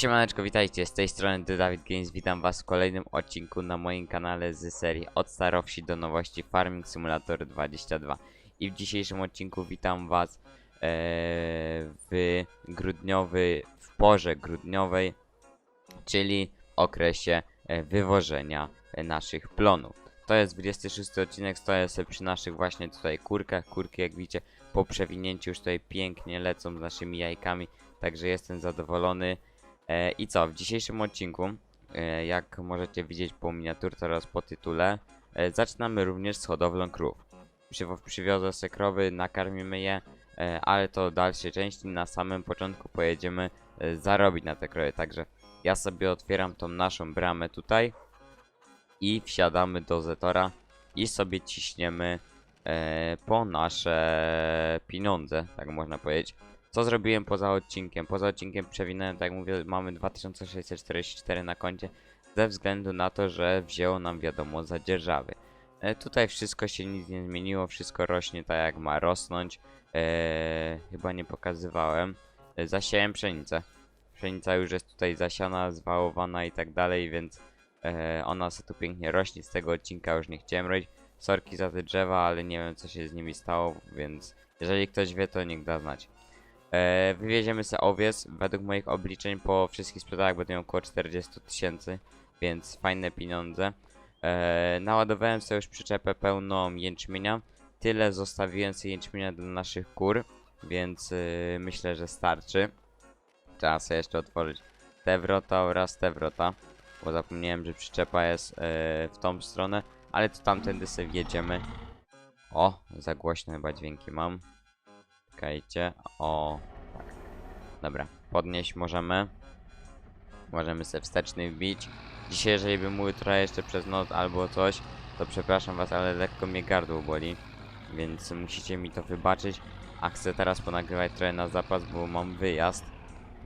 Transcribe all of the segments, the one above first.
Siemaneczko, witajcie, z tej strony The David Games, witam was w kolejnym odcinku na moim kanale z serii od starowsi do nowości Farming Simulator 22 i w dzisiejszym odcinku witam was e, w grudniowy, w porze grudniowej, czyli okresie e, wywożenia naszych plonów. To jest 26 odcinek, stoję sobie przy naszych właśnie tutaj kurkach, kurki jak widzicie po przewinięciu już tutaj pięknie lecą z naszymi jajkami, także jestem zadowolony. E, I co, w dzisiejszym odcinku, e, jak możecie widzieć po miniaturce oraz po tytule, e, zaczynamy również z hodowlą krów. Przywiozę se krowy, nakarmimy je, ale to w dalszej części. Na samym początku pojedziemy zarobić na te krowy, także ja sobie otwieram tą naszą bramę tutaj i wsiadamy do Zetora i sobie ciśniemy po nasze pieniądze, tak można powiedzieć. Co zrobiłem poza odcinkiem? Poza odcinkiem przewinąłem, tak jak mówię, mamy 2644 na koncie, ze względu na to, że wzięło nam wiadomo za dzierżawy. E, tutaj wszystko się nic nie zmieniło, wszystko rośnie tak jak ma rosnąć. E, chyba nie pokazywałem. E, zasiałem pszenicę. Pszenica już jest tutaj zasiana, zwałowana i tak dalej, więc e, ona sobie tu pięknie rośnie. Z tego odcinka już nie chciałem robić. Sorki za te drzewa, ale nie wiem co się z nimi stało, więc jeżeli ktoś wie, to niech da znać. E, wywieziemy sobie owiec. Według moich obliczeń po wszystkich sprzedawach będę miał około 40 tysięcy, więc fajne pieniądze. E, naładowałem sobie już przyczepę pełną jęczmienia. Tyle zostawiłem sobie jęczmienia dla naszych kur, więc y, myślę, że starczy. Trzeba sobie jeszcze otworzyć te wrota oraz te wrota, bo zapomniałem, że przyczepa jest e, w tą stronę, ale to tamtędy sobie jedziemy. O, za głośno chyba dźwięki mam. Czekajcie. O. Tak. Dobra, podnieść możemy. Możemy sobie wsteczny wbić. Dzisiaj, jeżeli bym mówił trochę jeszcze przez noc albo coś, to przepraszam was, ale lekko mnie gardło boli. Więc musicie mi to wybaczyć. A chcę teraz ponagrywać trochę na zapas, bo mam wyjazd.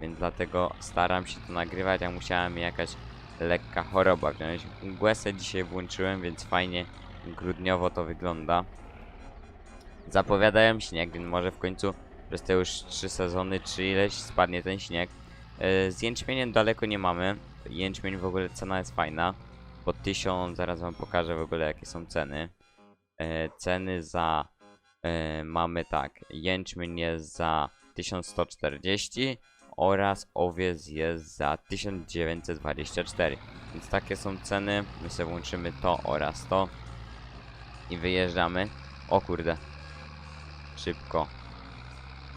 Więc dlatego staram się to nagrywać, a musiała mi jakaś lekka choroba wziąć. Głesę dzisiaj włączyłem, więc fajnie grudniowo to wygląda. Zapowiadają śnieg, więc może w końcu przez te już 3 sezony, czy ileś spadnie ten śnieg. E, Z jęczmieniem daleko nie mamy. Jęczmień w ogóle cena jest fajna. Po 1000, zaraz wam pokażę w ogóle jakie są ceny. E, Ceny za e, mamy tak. Jęczmień jest za 1140 oraz owiec jest za 1924. Więc takie są ceny. My sobie włączymy to oraz to. I wyjeżdżamy. O kurde, szybko.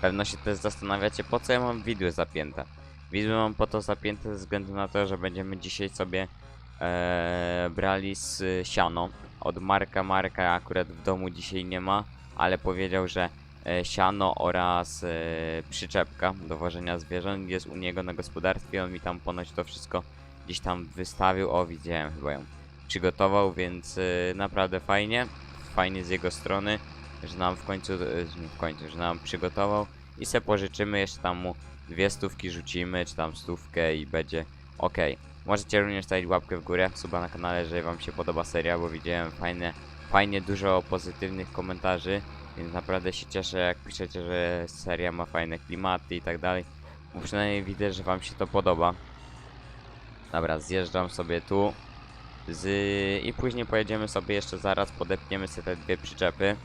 Pewno się też zastanawiacie, po co ja mam widły zapięte. Widły mam po to zapięte ze względu na to, że będziemy dzisiaj sobie e, brali z siano. Od Marka Marka akurat w domu dzisiaj nie ma, ale powiedział, że e, siano oraz e, przyczepka do wożenia zwierząt jest u niego na gospodarstwie. On mi tam ponoć to wszystko gdzieś tam wystawił. O, widziałem chyba ją. Przygotował, więc e, naprawdę fajnie. Fajnie z jego strony że nam w końcu, e, w końcu, że nam przygotował i se pożyczymy, jeszcze tam mu dwie stówki rzucimy, czy tam stówkę i będzie ok. Możecie również stawić łapkę w górę, suba na kanale, jeżeli wam się podoba seria, bo widziałem fajne, fajnie dużo pozytywnych komentarzy, więc naprawdę się cieszę jak piszecie, że seria ma fajne klimaty i tak dalej, bo przynajmniej widzę, że wam się to podoba. Dobra, zjeżdżam sobie tu. Z... I później pojedziemy sobie jeszcze zaraz, podepniemy sobie te dwie przyczepy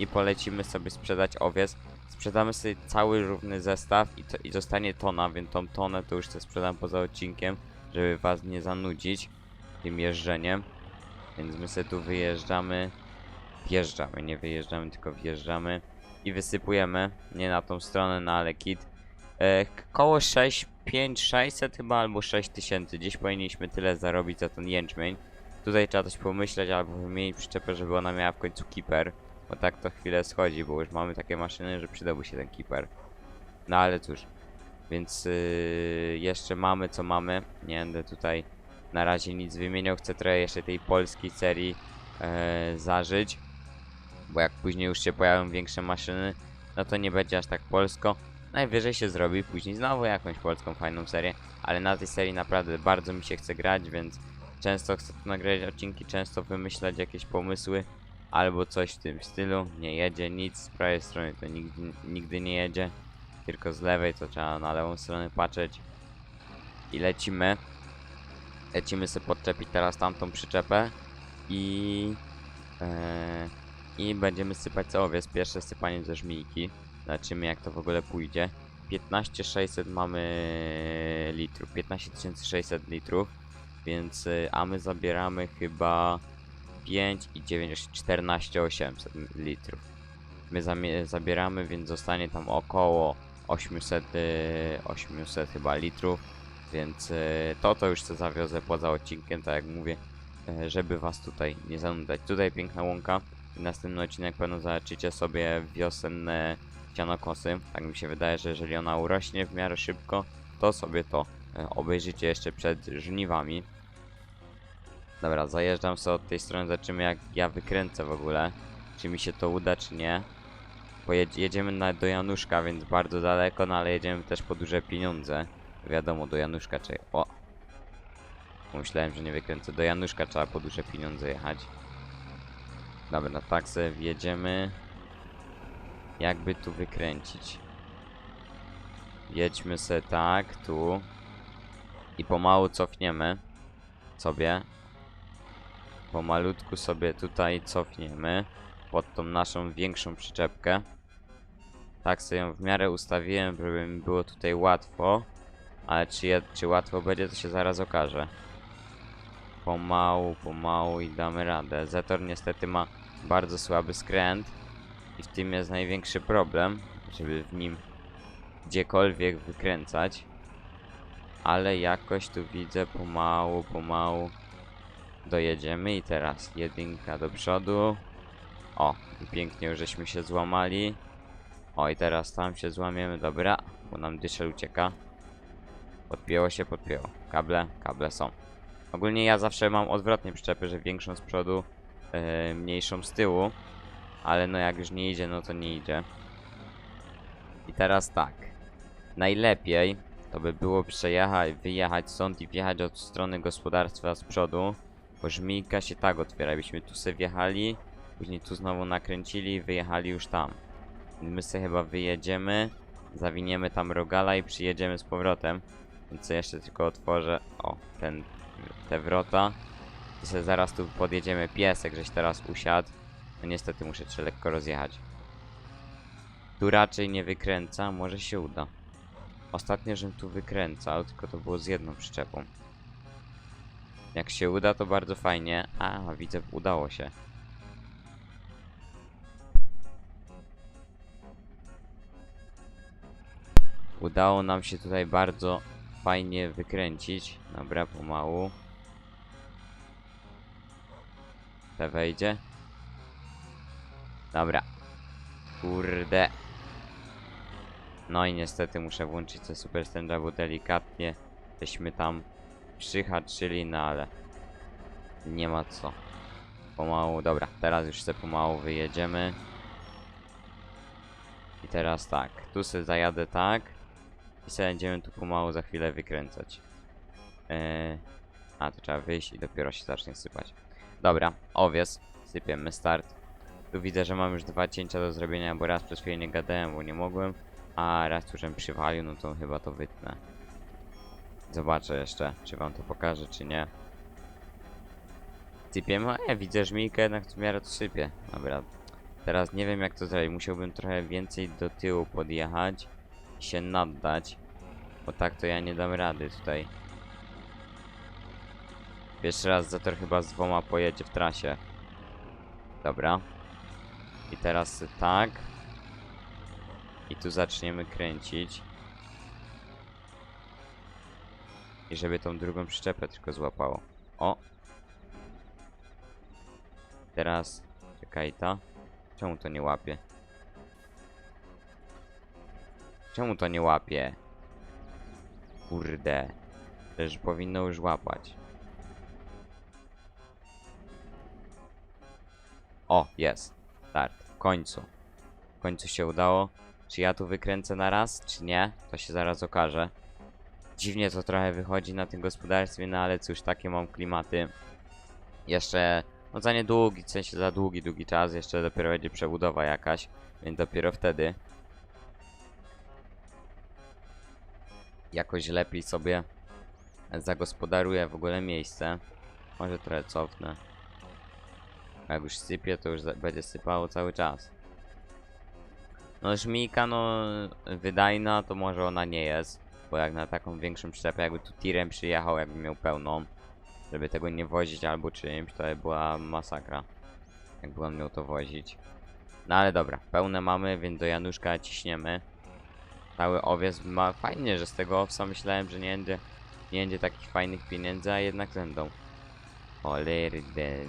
i polecimy sobie sprzedać owiec. Sprzedamy sobie cały równy zestaw i, to, i zostanie tona, więc tą tonę to już sobie sprzedam poza odcinkiem, żeby was nie zanudzić tym jeżdżeniem. Więc my sobie tu wyjeżdżamy, wjeżdżamy, nie wyjeżdżamy, tylko wjeżdżamy i wysypujemy, nie na tą stronę, na ale kit. E, koło 6, 5, 600 chyba albo 6000, gdzieś powinniśmy tyle zarobić za ten jęczmień. Tutaj trzeba coś pomyśleć albo wymienić przyczepę, żeby ona miała w końcu keeper. Bo tak to chwilę schodzi, bo już mamy takie maszyny, że przydałby się ten keeper. No ale cóż. Więc yy, jeszcze mamy co mamy. Nie będę tutaj na razie nic wymieniał. Chcę trochę jeszcze tej polskiej serii e, zażyć. Bo jak później już się pojawią większe maszyny, no to nie będzie aż tak polsko. Najwyżej się zrobi później znowu jakąś polską fajną serię. Ale na tej serii naprawdę bardzo mi się chce grać, więc często chcę tu nagrać odcinki, często wymyślać jakieś pomysły albo coś w tym stylu. Nie jedzie nic, z prawej strony to nigdy, nigdy nie jedzie, tylko z lewej to trzeba na lewą stronę patrzeć. i lecimy. Lecimy sobie podczepić teraz tamtą przyczepę i... E, I będziemy sypać co owiec. Pierwsze sypanie ze żmijki. Zobaczymy jak to w ogóle pójdzie. 15600 mamy litrów. 15600 litrów. Więc, y, a my zabieramy chyba 5 i 9, 14800 litrów. My zabieramy, więc zostanie tam około 800, y, 800 chyba litrów. Więc y, to to już co zawiozę poza odcinkiem, tak jak mówię, y, żeby was tutaj nie zanudzać. Tutaj piękna łąka. Następny odcinek pewno zobaczycie sobie wiosenne sianokosy. Tak mi się wydaje, że jeżeli ona urośnie w miarę szybko, to sobie to obejrzycie jeszcze przed żniwami. Dobra, zajeżdżam sobie od tej strony, zobaczymy jak ja wykręcę w ogóle. Czy mi się to uda, czy nie. Pojedź, jedziemy na, do Januszka, więc bardzo daleko, no ale jedziemy też po duże pieniądze. Wiadomo, do Januszka czy... O! Myślałem, że nie wykręcę. Do Januszka trzeba po duże pieniądze jechać. Dobra, na tak sobie wjedziemy. Jakby tu wykręcić. Jedźmy se tak, tu. I pomału cofniemy sobie. Pomalutku sobie tutaj cofniemy. Pod tą naszą większą przyczepkę. Tak sobie ją w miarę ustawiłem, żeby mi było tutaj łatwo. Ale czy, je, czy łatwo będzie, to się zaraz okaże. Pomału, pomału i damy radę. Zetor niestety ma bardzo słaby skręt. I w tym jest największy problem, żeby w nim gdziekolwiek wykręcać. Ale jakoś tu widzę pomału, pomału dojedziemy i teraz jedynka do przodu. O, pięknie już żeśmy się złamali. O, i teraz tam się złamiemy, dobra, bo nam dyszel ucieka. Podpięło się, podpięło. Kable, kable są. Ogólnie ja zawsze mam odwrotnie przyczepy, że większą z przodu, yy, mniejszą z tyłu. Ale no jak już nie idzie, no to nie idzie. I teraz tak. Najlepiej to by było przejechać, wyjechać stąd i wjechać od strony gospodarstwa z przodu. Bo żmijka się tak otwiera. Byśmy tu sobie wjechali, później tu znowu nakręcili i wyjechali już tam. My sobie chyba wyjedziemy, zawiniemy tam rogala i przyjedziemy z powrotem. Więc jeszcze tylko otworzę, o, ten, te wrota. I sobie zaraz tu podjedziemy piesek, żeś teraz usiadł. No niestety muszę cię lekko rozjechać. Tu raczej nie wykręca, może się uda. Ostatnio, żebym tu wykręcał, tylko to było z jedną przyczepą. Jak się uda, to bardzo fajnie. A, widzę, udało się. Udało nam się tutaj bardzo fajnie wykręcić. Dobra, pomału. Te wejdzie. Dobra. Kurde. No i niestety muszę włączyć te super bo delikatnie żeśmy tam przyhaczyli, no ale nie ma co. Pomału, dobra, teraz już sobie pomału wyjedziemy. I teraz tak, tu sobie zajadę tak. I sobie będziemy tu pomału za chwilę wykręcać. Eee, a, to trzeba wyjść i dopiero się zacznie sypać. Dobra, owies, sypiemy start. Tu widzę, że mam już dwa cięcia do zrobienia, bo raz przez chwilę nie gadałem, bo nie mogłem. A raz żem przywalił, no to chyba to wytnę. Zobaczę jeszcze, czy wam to pokażę, czy nie. Sypiemy, a ja widzę żmijkę, jednak w miarę to sypie. Dobra, teraz nie wiem jak to zrobić. Musiałbym trochę więcej do tyłu podjechać i się naddać. Bo tak to ja nie dam rady tutaj. Pierwszy raz Zator chyba z dwoma pojedzie w trasie. Dobra. I teraz tak. I tu zaczniemy kręcić. I żeby tą drugą przyczepę tylko złapało. O! Teraz... Czekaj ta. Czemu to nie łapie? Czemu to nie łapie? Kurde. Przecież powinno już łapać. O, jest. Start. W końcu. W końcu się udało. Czy ja tu wykręcę na raz, czy nie? To się zaraz okaże. Dziwnie to trochę wychodzi na tym gospodarstwie, no ale cóż, takie mam klimaty. Jeszcze, no za niedługi, w sensie za długi, długi czas, jeszcze dopiero będzie przebudowa jakaś, więc dopiero wtedy jakoś lepiej sobie zagospodaruję w ogóle miejsce. Może trochę cofnę. Jak już sypie, to już będzie sypało cały czas. No żmijka, no wydajna, to może ona nie jest. Bo jak na taką większą przyczepę, jakby tu tirem przyjechał, jakby miał pełną, żeby tego nie wozić albo czymś, to by była masakra. Jakby on miał to wozić. No ale dobra, pełne mamy, więc do Januszka ciśniemy. Cały owiec ma fajnie, że z tego owsa myślałem, że nie będzie, nie będzie takich fajnych pieniędzy, a jednak będą. Cholerdy.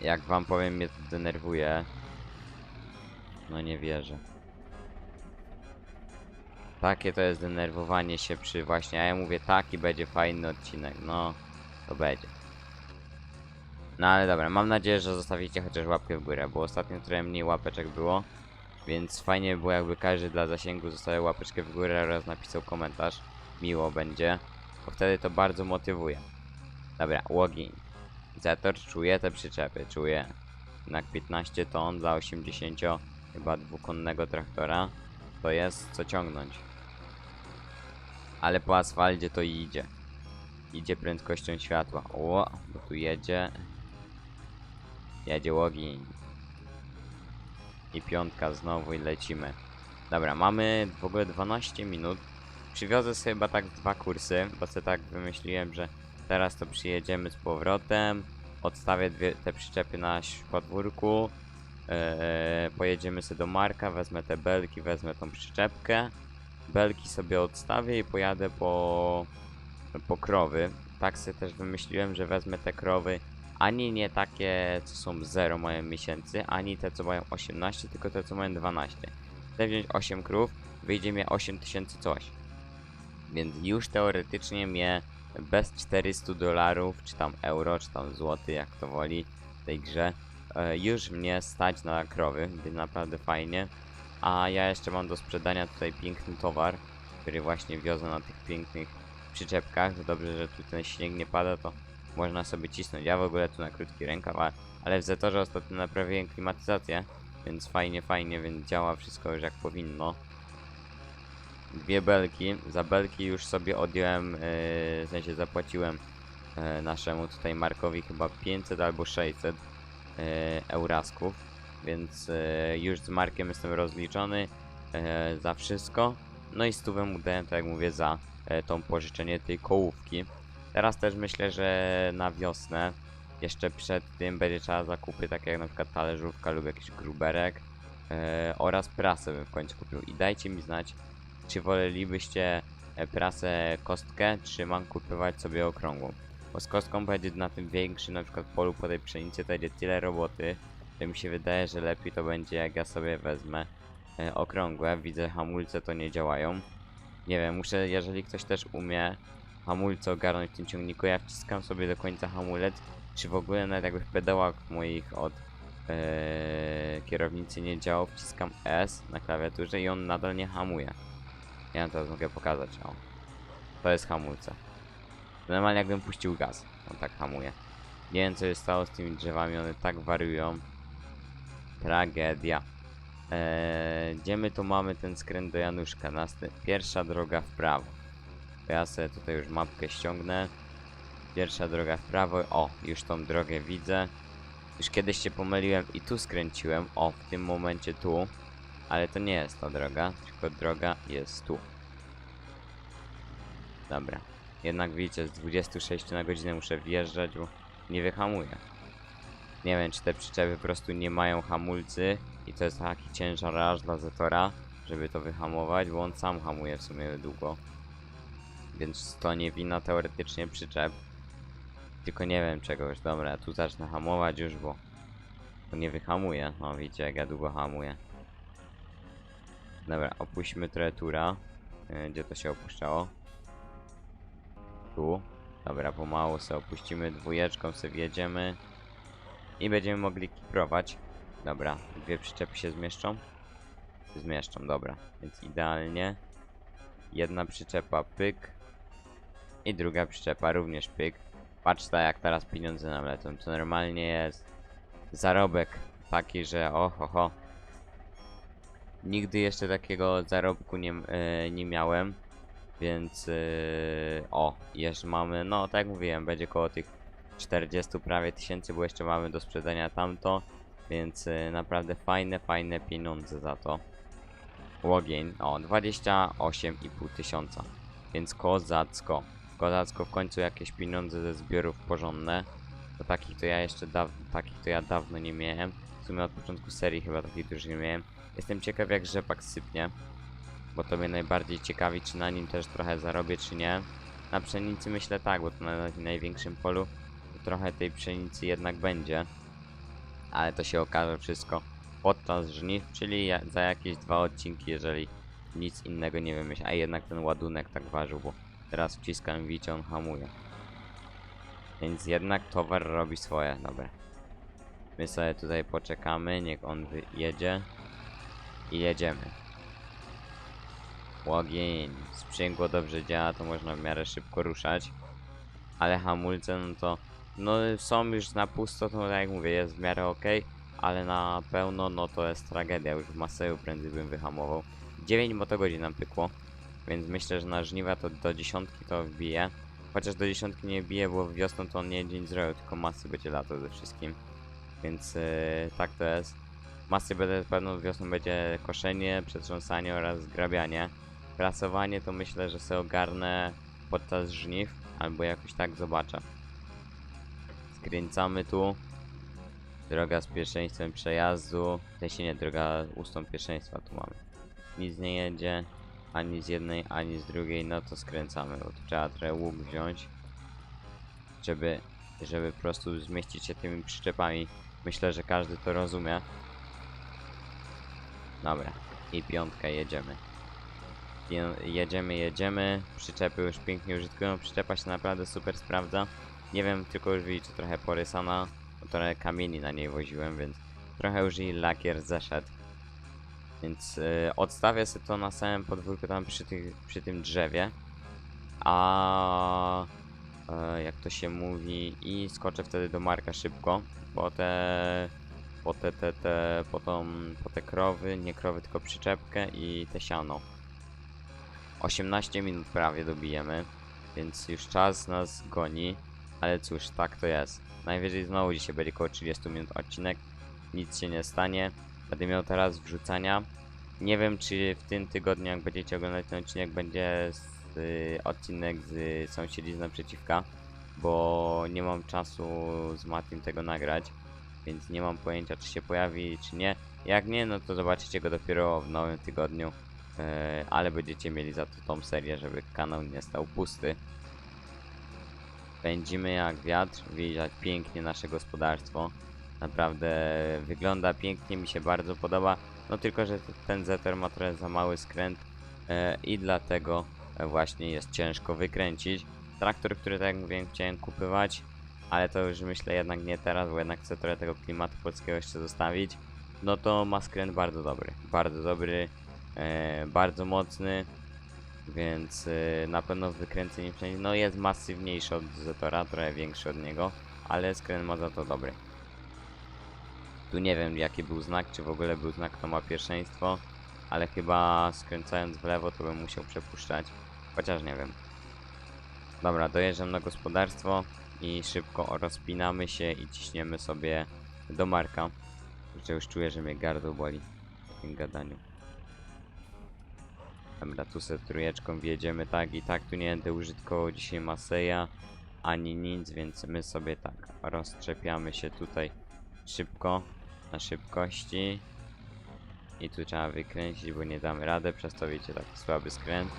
Jak wam powiem, mnie to denerwuje. No nie wierzę. Takie to jest denerwowanie się przy właśnie, a ja mówię taki będzie fajny odcinek, no to będzie. No ale dobra, mam nadzieję, że zostawicie chociaż łapkę w górę, bo ostatnio trochę mniej łapeczek było. Więc fajnie by było jakby każdy dla zasięgu zostawił łapeczkę w górę oraz napisał komentarz. Miło będzie, bo wtedy to bardzo motywuje. Dobra, login. Zetor czuje te przyczepy, czuje. Jednak 15 ton dla 80 chyba dwukonnego traktora to jest co ciągnąć. Ale po asfalcie to idzie. Idzie prędkością światła. O, bo tu jedzie. Jedzie łogień. I piątka znowu i lecimy. Dobra, mamy w ogóle 12 minut. Przywiozę sobie chyba tak dwa kursy, bo sobie tak wymyśliłem, że teraz to przyjedziemy z powrotem. Odstawię dwie, te przyczepy na podwórku. Eee, pojedziemy sobie do Marka, wezmę te belki, wezmę tą przyczepkę. Belki sobie odstawię i pojadę po, po krowy. Tak sobie też wymyśliłem, że wezmę te krowy ani nie takie, co są 0 mają miesięcy, ani te, co mają 18, tylko te, co mają 12. Chcę wziąć 8 krów, wyjdzie mi 8000 coś. Więc już teoretycznie mnie bez 400 dolarów, czy tam euro, czy tam złoty, jak to woli w tej grze, e, już mnie stać na krowy, więc naprawdę fajnie. A ja jeszcze mam do sprzedania tutaj piękny towar, który właśnie wiozę na tych pięknych przyczepkach. Dobrze, że tu ten śnieg nie pada, to można sobie cisnąć. Ja w ogóle tu na krótki rękaw, ale w Zetorze ostatnio naprawiłem klimatyzację, więc fajnie, fajnie, więc działa wszystko już jak powinno. Dwie belki, za belki już sobie odjąłem, yy, w sensie zapłaciłem yy, naszemu tutaj Markowi chyba 500 albo 600 yy, eurasków, więc yy, już z Markiem jestem rozliczony yy, za wszystko. No i stówę mu dałem, tak jak mówię, za yy, tą pożyczenie tej kołówki. Teraz też myślę, że na wiosnę, jeszcze przed tym będzie trzeba zakupy, takie jak na przykład talerzówka lub jakiś gruberek e, oraz prasę bym w końcu kupił. I dajcie mi znać, czy wolelibyście e, prasę kostkę, czy mam kupować sobie okrągłą. Bo z kostką będzie na tym większym na przykład polu po tej pszenicy, to będzie tyle roboty, że mi się wydaje, że lepiej to będzie jak ja sobie wezmę e, okrągłe. Widzę hamulce to nie działają. Nie wiem, muszę, jeżeli ktoś też umie hamulce ogarnąć w tym ciągniku, ja wciskam sobie do końca hamulec, czy w ogóle nawet jakby w pedałach moich od e, kierownicy nie działał, wciskam S na klawiaturze i on nadal nie hamuje. Ja teraz mogę pokazać, o. To jest hamulce. Normalnie jakbym puścił gaz, on tak hamuje. Nie wiem co się stało z tymi drzewami, one tak wariują. Tragedia. Eee, gdzie my tu mamy ten skręt do Januszka? Następ pierwsza droga w prawo. To ja sobie tutaj już mapkę ściągnę. Pierwsza droga w prawo. O, już tą drogę widzę. Już kiedyś się pomyliłem i tu skręciłem. O, w tym momencie tu. Ale to nie jest ta droga, tylko droga jest tu. Dobra. Jednak widzicie, z 26 na godzinę muszę wjeżdżać, bo nie wyhamuję. Nie wiem, czy te przyczepy po prostu nie mają hamulcy i to jest taki ciężar aż dla Zetora, żeby to wyhamować, bo on sam hamuje w sumie długo. Więc to nie wina teoretycznie przyczep. Tylko nie wiem czegoś. Dobra, tu zacznę hamować już, bo to nie wyhamuje. No widzicie jak ja długo hamuję. Dobra, opuśćmy trochę tura. Yy, Gdzie to się opuszczało? Tu. Dobra, pomału sobie opuścimy dwójeczką, sobie wjedziemy. I będziemy mogli kiprować. Dobra, dwie przyczepy się zmieszczą? Zmieszczą, dobra. Więc idealnie. Jedna przyczepa pyk. I druga przyczepa również pyk. Patrz ta jak teraz pieniądze nam lecą. To normalnie jest zarobek taki, że oho ho. Nigdy jeszcze takiego zarobku nie, e, nie miałem. Więc yy, o, jeszcze mamy, no tak jak mówiłem, będzie koło tych 40 prawie tysięcy, bo jeszcze mamy do sprzedania tamto. Więc yy, naprawdę fajne, fajne pieniądze za to. Łogień, o 28,5 tysiąca. Więc kozacko. Kozacko w końcu jakieś pieniądze ze zbiorów porządne. To takich to ja jeszcze takich to ja dawno nie miałem. W sumie od początku serii chyba takich już nie miałem. Jestem ciekaw jak rzepak sypnie. Bo to mnie najbardziej ciekawi, czy na nim też trochę zarobię, czy nie. Na pszenicy myślę tak, bo to na na największym polu trochę tej pszenicy jednak będzie. Ale to się okaże wszystko podczas żniw, czyli za jakieś dwa odcinki, jeżeli nic innego nie wymyślę. A jednak ten ładunek tak ważył, bo teraz wciskam wicie, on hamuje. Więc jednak towar robi swoje, dobra. My sobie tutaj poczekamy, niech on wyjedzie. I jedziemy. Łogień, sprzęgło dobrze działa, to można w miarę szybko ruszać. Ale hamulce, no to no są już na pusto, to tak jak mówię, jest w miarę ok, ale na pełno, no to jest tragedia, już w Maseju prędzej bym wyhamował. 9 motogodzin nam pykło, więc myślę, że na żniwa to do dziesiątki to wbije. Chociaż do dziesiątki nie bije, bo wiosną to on nie dzień zrobił, tylko masy będzie latał ze wszystkim. Więc yy, tak to jest. Masy będę pewno wiosną będzie koszenie, przetrząsanie oraz zgrabianie. Prasowanie to myślę, że sobie ogarnę podczas żniw, albo jakoś tak zobaczę. Skręcamy tu. Droga z pierwszeństwem przejazdu. W sensie nie, droga ustąp pierwszeństwa tu mamy. Nic nie jedzie, ani z jednej, ani z drugiej, no to skręcamy, bo tu trzeba trochę łuk wziąć, żeby, żeby po prostu zmieścić się tymi przyczepami. Myślę, że każdy to rozumie. Dobra, i piątkę jedziemy. Je- Jedziemy, jedziemy. Przyczepy już pięknie użytkują. Przyczepa się naprawdę super sprawdza. Nie wiem, tylko już widzicie trochę porysana. Bo trochę kamieni na niej woziłem, więc trochę już jej lakier zeszedł. Więc y, odstawię sobie to na samym podwórku tam przy, tych, przy tym drzewie. A e, jak to się mówi i skoczę wtedy do Marka szybko. Po te po te, te, te, po, tą, po te krowy, nie krowy, tylko przyczepkę i te siano. 18 minut prawie dobijemy, więc już czas nas goni, ale cóż, tak to jest. Najwyżej znowu dzisiaj będzie około 30 minut odcinek, nic się nie stanie. Będę miał teraz wrzucania. Nie wiem, czy w tym tygodniu, jak będziecie oglądać ten odcinek, będzie z, y, odcinek z sąsiedzi z naprzeciwka, bo nie mam czasu z Matim tego nagrać, więc nie mam pojęcia, czy się pojawi, czy nie. Jak nie, no to zobaczycie go dopiero w nowym tygodniu. E, ale będziecie mieli za to tą serię, żeby kanał nie stał pusty. Pędzimy jak wiatr, widać pięknie nasze gospodarstwo. Naprawdę wygląda pięknie, mi się bardzo podoba. No tylko, że ten Zetor ma trochę za mały skręt e, i dlatego właśnie jest ciężko wykręcić. Traktor, który tak jak mówiłem chciałem kupywać, ale to już myślę jednak nie teraz, bo jednak chcę trochę tego klimatu polskiego jeszcze zostawić. No to ma skręt bardzo dobry, bardzo dobry, e, bardzo mocny, więc e, na pewno wykręcenie wszędzie, no jest masywniejszy od Zetora, trochę większy od niego, ale skręt ma za to dobry. Tu nie wiem jaki był znak, czy w ogóle był znak kto ma pierwszeństwo, ale chyba skręcając w lewo to bym musiał przepuszczać, chociaż nie wiem. Dobra, dojeżdżam na gospodarstwo i szybko rozpinamy się i ciśniemy sobie do Marka. Że już czuję, że mnie gardło boli w tym gadaniu. Dobra, tu sobie trójeczką wjedziemy tak i tak tu nie będę użytkował dzisiaj Maseja ani nic, więc my sobie tak rozczepiamy się tutaj szybko na szybkości i tu trzeba wykręcić, bo nie damy rady, przez to wiecie taki słaby skręt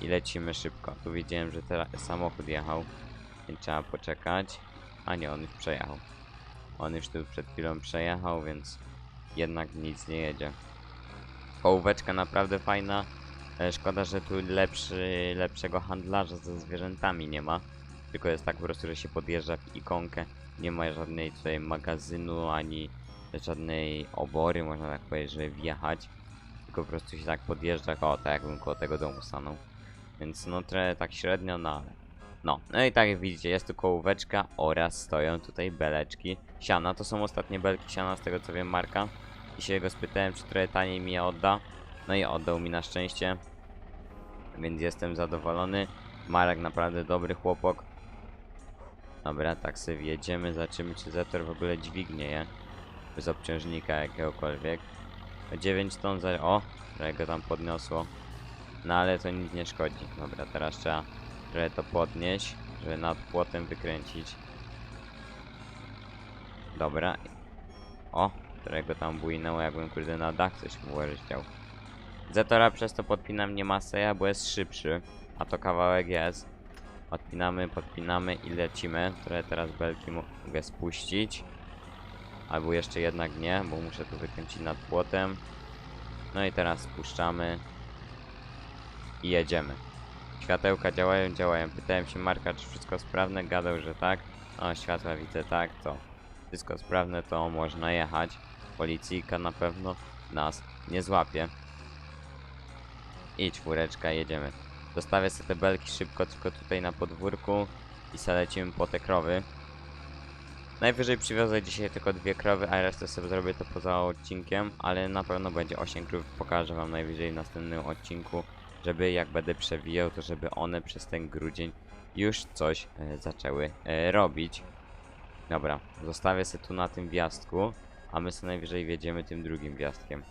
i lecimy szybko. Tu widziałem, że teraz samochód jechał, więc trzeba poczekać, a nie, on już przejechał. On już tu przed chwilą przejechał, więc jednak nic nie jedzie. Ołóweczka naprawdę fajna. E, Szkoda, że tu lepszy, lepszego handlarza ze zwierzętami nie ma. Tylko jest tak po prostu, że się podjeżdża w ikonkę. Nie ma żadnej tutaj magazynu, ani żadnej obory, można tak powiedzieć, żeby wjechać. Tylko po prostu się tak podjeżdża, o tak jakbym koło tego domu stanął. Więc no trochę tak średnio, no ale... No, no i tak jak widzicie, jest tu kołóweczka oraz stoją tutaj beleczki. Siana, to są ostatnie belki siana, z tego co wiem, Marka. I się go spytałem, czy trochę taniej mi je odda. No i oddał mi na szczęście. Więc jestem zadowolony. Marek naprawdę dobry chłopak. Dobra, tak sobie wjedziemy, zobaczymy czy Zetor w ogóle dźwignie je. Bez obciążnika jakiegokolwiek. 9 ton za... O! Trochę go tam podniosło. No ale to nic nie szkodzi. Dobra, teraz trzeba trochę to podnieść, żeby nad płotem wykręcić. Dobra. O! Którego tam bujnęło, jakbym kurde na dach coś mu chciał. Zetora przez to podpinam nie masę, bo jest szybszy. A to kawałek jest. Odpinamy, podpinamy i lecimy. Trochę teraz belki mogę spuścić. Albo jeszcze jednak nie, bo muszę tu wykręcić nad płotem. No i teraz spuszczamy. I jedziemy. Światełka działają, działają. Pytałem się Marka, czy wszystko sprawne. Gadał, że tak. O, światła widzę tak, to wszystko sprawne, to można jechać. Policyjka na pewno nas nie złapie. I czwóreczka, jedziemy. Zostawię sobie te belki szybko, tylko tutaj na podwórku i se lecimy po te krowy. Najwyżej przywiozę dzisiaj tylko dwie krowy, a resztę sobie zrobię to poza odcinkiem, ale na pewno będzie 8 krów. Pokażę wam najwyżej w następnym odcinku, żeby jak będę przewijał, to żeby one przez ten grudzień już coś e, zaczęły e, robić. Dobra, zostawię sobie tu na tym wjazdku, a my sobie najwyżej wjedziemy tym drugim wjazdkiem.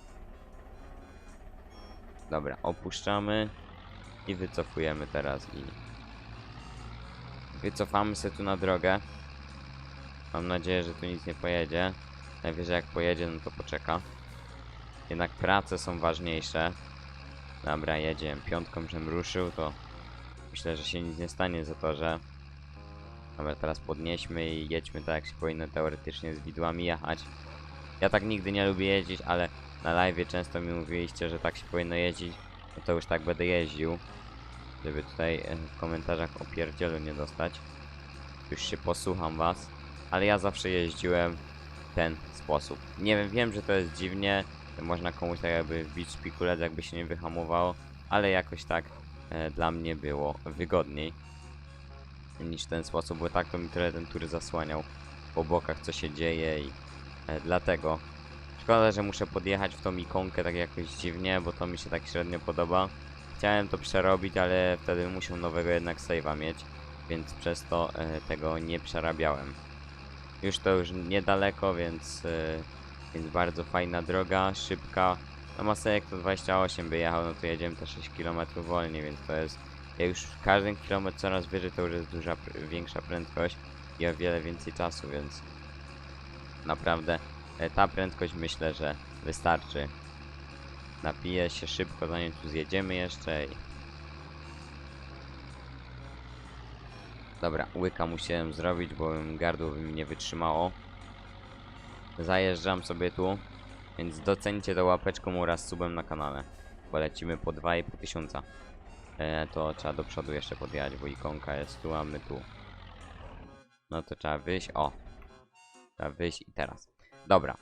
Dobra, opuszczamy i wycofujemy teraz i wycofamy się tu na drogę. Mam nadzieję, że tu nic nie pojedzie. Najwyżej jak pojedzie, no to poczeka. Jednak prace są ważniejsze. Dobra, jedzie piątką, żem ruszył, to myślę, że się nic nie stanie za to, że Dobra, teraz podnieśmy i jedźmy tak jak się powinno teoretycznie z widłami jechać. Ja tak nigdy nie lubię jeździć, ale na live często mi mówiliście, że tak się powinno jeździć. No to już tak będę jeździł. Żeby tutaj e, w komentarzach o pierdzielu nie dostać. Już się posłucham was. Ale ja zawsze jeździłem w ten sposób. Nie wiem, wiem, że to jest dziwnie. że Można komuś tak jakby wbić szpikulec, jakby się nie wyhamowało. Ale jakoś tak e, dla mnie było wygodniej niż ten sposób, bo tak to mi trochę ten tury zasłaniał po bokach co się dzieje i e, dlatego szkoda, że muszę podjechać w tą ikonkę tak jakoś dziwnie, bo to mi się tak średnio podoba. Chciałem to przerobić, ale wtedy musiał nowego jednak save'a mieć więc przez to e, tego nie przerabiałem. Już to już niedaleko, więc e, więc bardzo fajna droga, szybka. No Masejek to 28 by jechał, no to jedziemy te 6 km wolniej, więc to jest ja już każdy kilometr coraz wyżej to już jest duża, większa prędkość i o wiele więcej czasu, więc naprawdę ta prędkość myślę, że wystarczy. Napiję się szybko, zanim tu zjedziemy jeszcze i... Dobra, łyka musiałem zrobić, bo gardło by mi nie wytrzymało. Zajeżdżam sobie tu, więc docencie to łapeczką oraz subem na kanale, bo lecimy po 2,5 tysiąca. E, to trzeba do przodu jeszcze podjechać, bo ikonka jest tu, a my tu. No to trzeba wyjść. O! Trzeba wyjść i teraz. Dobra.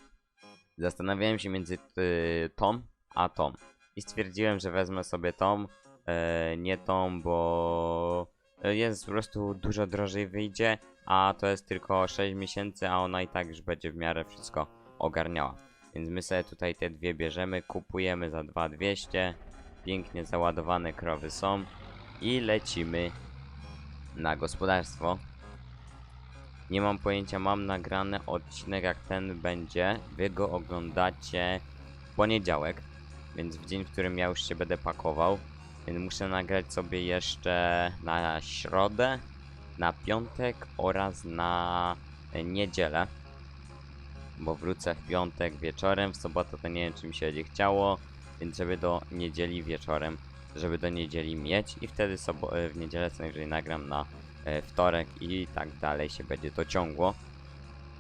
Zastanawiałem się między y, tą a tą. I stwierdziłem, że wezmę sobie tą, e, nie tą, bo e, jest po prostu dużo drożej wyjdzie, a to jest tylko 6 miesięcy, a ona i tak już będzie w miarę wszystko ogarniała. Więc my sobie tutaj te dwie bierzemy, kupujemy za 2200 pięknie załadowane krowy są i lecimy na gospodarstwo. Nie mam pojęcia, mam nagrany odcinek jak ten będzie. Wy go oglądacie w poniedziałek, więc w dzień, w którym ja już się będę pakował. Więc muszę nagrać sobie jeszcze na środę, na piątek oraz na niedzielę. Bo wrócę w piątek wieczorem, w sobotę to nie wiem czy mi się będzie chciało więc żeby do niedzieli wieczorem, żeby do niedzieli mieć i wtedy w niedzielę co najwyżej nagram na wtorek i tak dalej się będzie to ciągło.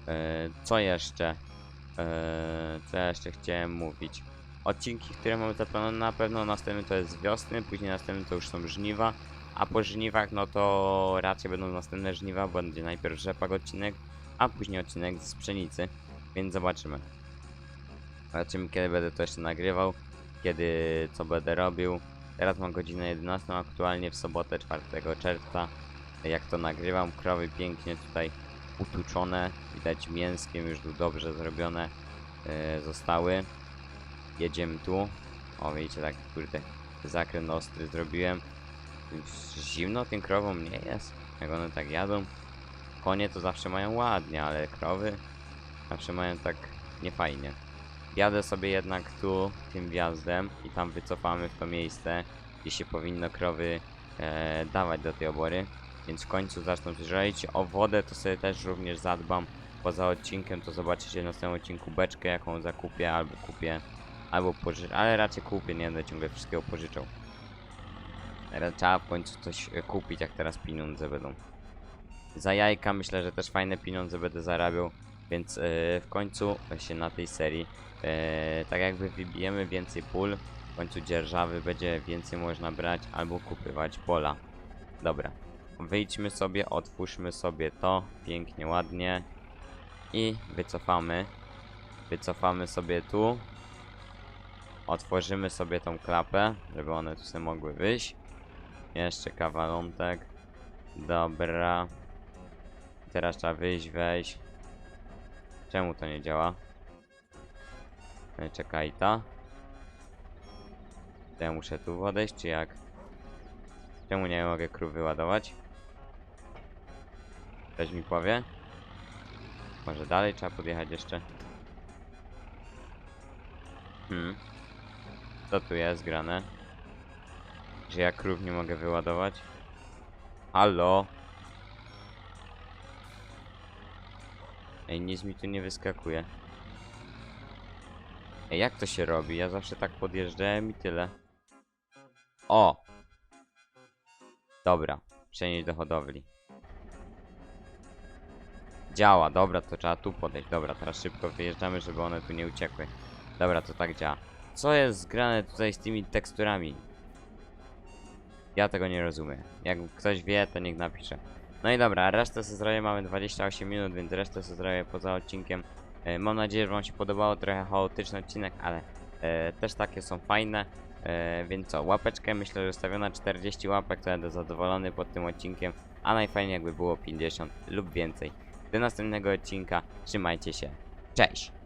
E, co jeszcze? E, co jeszcze chciałem mówić? Odcinki, które mamy zaplanowane na pewno następny to jest wiosny, później następny to już są żniwa, a po żniwach no to raczej będą następne żniwa, bo będzie najpierw rzepak odcinek, a później odcinek z pszenicy, więc zobaczymy. Zobaczymy kiedy będę to jeszcze nagrywał kiedy co będę robił. Teraz mam godzinę 11, aktualnie w sobotę 4 czerwca. Jak to nagrywam, krowy pięknie tutaj utuczone, widać mięskiem już tu dobrze zrobione e, zostały. Jedziemy tu. O widzicie tak kurde zakręt ostry zrobiłem. Zimno tym krowom nie jest, jak one tak jadą. Konie to zawsze mają ładnie, ale krowy zawsze mają tak niefajnie. Jadę sobie jednak tu tym wjazdem i tam wycofamy w to miejsce, gdzie się powinno krowy e, dawać do tej obory. Więc w końcu zaczną się. O wodę to sobie też również zadbam. Poza odcinkiem to zobaczycie w następnym odcinku beczkę jaką zakupię albo kupię. Albo pożyczę, ale raczej kupię, nie będę ciągle wszystkiego pożyczał. Trzeba w końcu coś e, kupić, jak teraz pieniądze będą. Za jajka myślę, że też fajne pieniądze będę zarabiał, więc e, w końcu się na tej serii, e, tak jakby wybijemy więcej pól, w końcu dzierżawy będzie więcej można brać albo kupywać pola. Dobra, wyjdźmy sobie, otwórzmy sobie to pięknie, ładnie i wycofamy. Wycofamy sobie tu. Otworzymy sobie tą klapę, żeby one tu sobie mogły wyjść. Jeszcze kawalątek. Dobra. Teraz trzeba wyjść, wejść. Czemu to nie działa? E, Czekaj, ta. Ja muszę tu odejść, czy jak? Czemu nie mogę krów wyładować? Ktoś mi powie? Może dalej trzeba podjechać jeszcze? Hmm. Co tu jest grane? Że ja krów nie mogę wyładować? Halo? Ej, nic mi tu nie wyskakuje. Ej, jak to się robi? Ja zawsze tak podjeżdżałem i tyle. O! Dobra, przenieść do hodowli. Działa, dobra, to trzeba tu podejść. Dobra, teraz szybko wyjeżdżamy, żeby one tu nie uciekły. Dobra, to tak działa. Co jest zgrane tutaj z tymi teksturami? Ja tego nie rozumiem. Jak ktoś wie, to niech napisze. No i dobra, resztę sobie zrobię, mamy 28 minut, więc resztę sobie zrobię poza odcinkiem. E, mam nadzieję, że wam się podobało, trochę chaotyczny odcinek, ale e, też takie są fajne. E, więc co, łapeczkę myślę, że ustawiona 40 łapek, to będę zadowolony pod tym odcinkiem, a najfajniej jakby było 50 lub więcej. Do następnego odcinka, trzymajcie się, cześć!